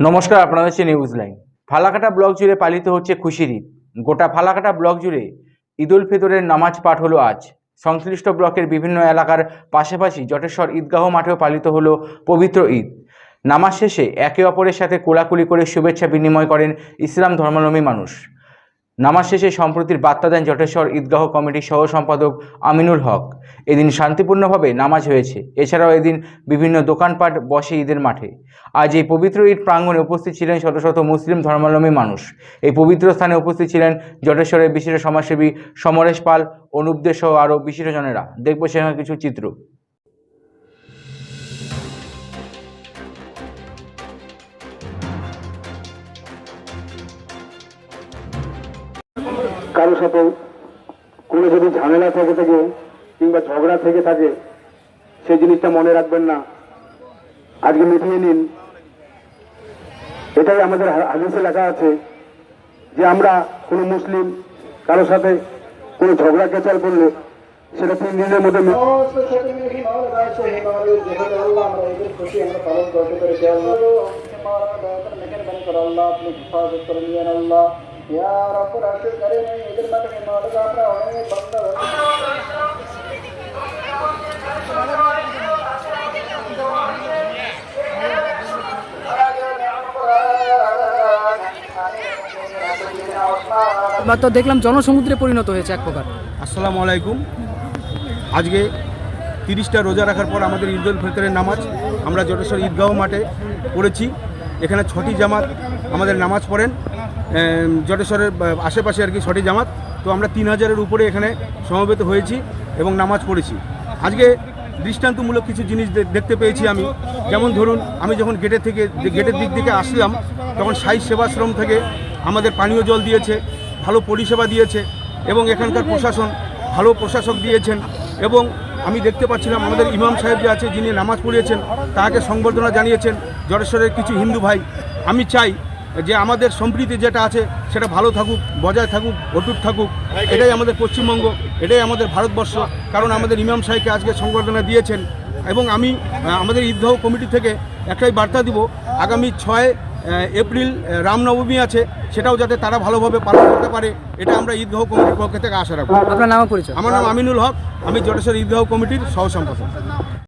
নমস্কার, আপনাদের হচ্ছে নিউজ লাইন ফালাকাটা ব্লক জুড়ে পালিত হচ্ছে খুশির ঈদ গোটা ফালাকাটা ব্লক জুড়ে ঈদুল ফিতরের নামাজ পাঠ হলো আজ। সংশ্লিষ্ট ব্লকের বিভিন্ন এলাকার পাশাপাশি জটেশ্বর ঈদগাহ মাঠেও পালিত হলো পবিত্র ঈদ। নামাজ শেষে একে অপরের সাথে কোলাকুলি করে শুভেচ্ছা বিনিময় করেন ইসলাম ধর্মাবলম্বী মানুষ। নামাজ শেষে সম্প্রতির বার্তা দেন জটেশ্বর ঈদগাহ কমিটির সহ সম্পাদক আমিনুল হক। এদিন শান্তিপূর্ণভাবে নামাজ হয়েছে। এছাড়াও এদিন বিভিন্ন দোকানপাট বসে ঈদের মাঠে। আজ এই পবিত্র ঈদ প্রাঙ্গণে উপস্থিত ছিলেন শত শত মুসলিম ধর্মাবলম্বী মানুষ। এই পবিত্র স্থানে উপস্থিত ছিলেন জটেশ্বরের বিশিষ্ট সমাজসেবী সমরেশ পাল, অনুপ দে সহ আরও বিশিষ্টজনেরা দেখব সেখানে কিছু চিত্র। কারোর সাথে কোনো যদি ঝামেলা থেকে থাকে কিংবা ঝগড়া থেকে থাকে, সেই জিনিসটা মনে রাখবেন না। আজকে মিটিয়ে নিন। এটাই আমাদের হাদিসে লেখা আছে যে আমরা কোনো মুসলিম কারোর সাথে কোনো ঝগড়া কেচাল করলে সেটা তিন দিনের মধ্যে আল্লাহ। আমরা ঈদের খুশি আমরা পালন করতে পেরেছি আল্লাহ हमारा दया कर मेहरबानी कर अल्लाह अपनी हिफाजत कर लिया अल्लाह या रब राशिद करे नहीं इधर मत हिमालय का अपना होने बंदा এবার তো দেখলাম জনসমুদ্রে পরিণত হয়েছে এক প্রকার আসসালামু আলাইকুম আজকে তিরিশটা রোজা রাখার পর আমাদের ঈদ উল ফিতরের নামাজ আমরা জটেশ্বর ঈদগাহ মাঠে পড়েছি এখানে ছটি জামাত আমাদের নামাজ পড়েন এম, জটেশ্বরের আশেপাশে আর কি ছটি জামাত। তো আমরা তিন হাজারের উপরে এখানে সমবেত হয়েছি এবং নামাজ পড়েছি। আজকে দৃষ্টান্তমূলক কিছু জিনিস দেখতে পেয়েছি আমি। যেমন ধরুন, আমি যখন গেটের থেকে, গেটের দিক থেকে আসলাম, তখন সাই সেবাশ্রম থেকে আমাদের পানীয় জল দিয়েছে, ভালো পরিষেবা দিয়েছে এবং এখানকার প্রশাসন ভালো প্রশাসক দিয়েছেন এবং আমি দেখতে পাচ্ছিলাম আমাদের ইমাম সাহেব যে আছে, যিনি নামাজ পড়িয়েছেন, তাকে সংবর্ধনা জানিয়েছেন, জটেশ্বরের কিছু হিন্দু ভাই। আমি চাই যে আমাদের সম্প্রীতি যেটা আছে সেটা ভালো থাকুক বজায় থাকুক অটুট থাকুক এটাই আমাদের পশ্চিমবঙ্গ এটাই আমাদের ভারতবর্ষ। কারণ আমাদের ইমাম সাহেবকে আজকে সংবর্ধনা দিয়েছেন এবং আমি আমাদের ঈদগাহ কমিটি থেকে একটাই বার্তা দিব আগামী ছয় এপ্রিল রামনবমী আছে সেটাও যাতে তারা ভালোভাবে পালন করতে পারে এটা আমরা ঈদগাহ কমিটির পক্ষ থেকে আশা রাখব। আপনার নাম পরিচয়? আমার নাম আমিনুল হক আমি জটেশ্বর ঈদগাহ কমিটির সহ সম্পাদক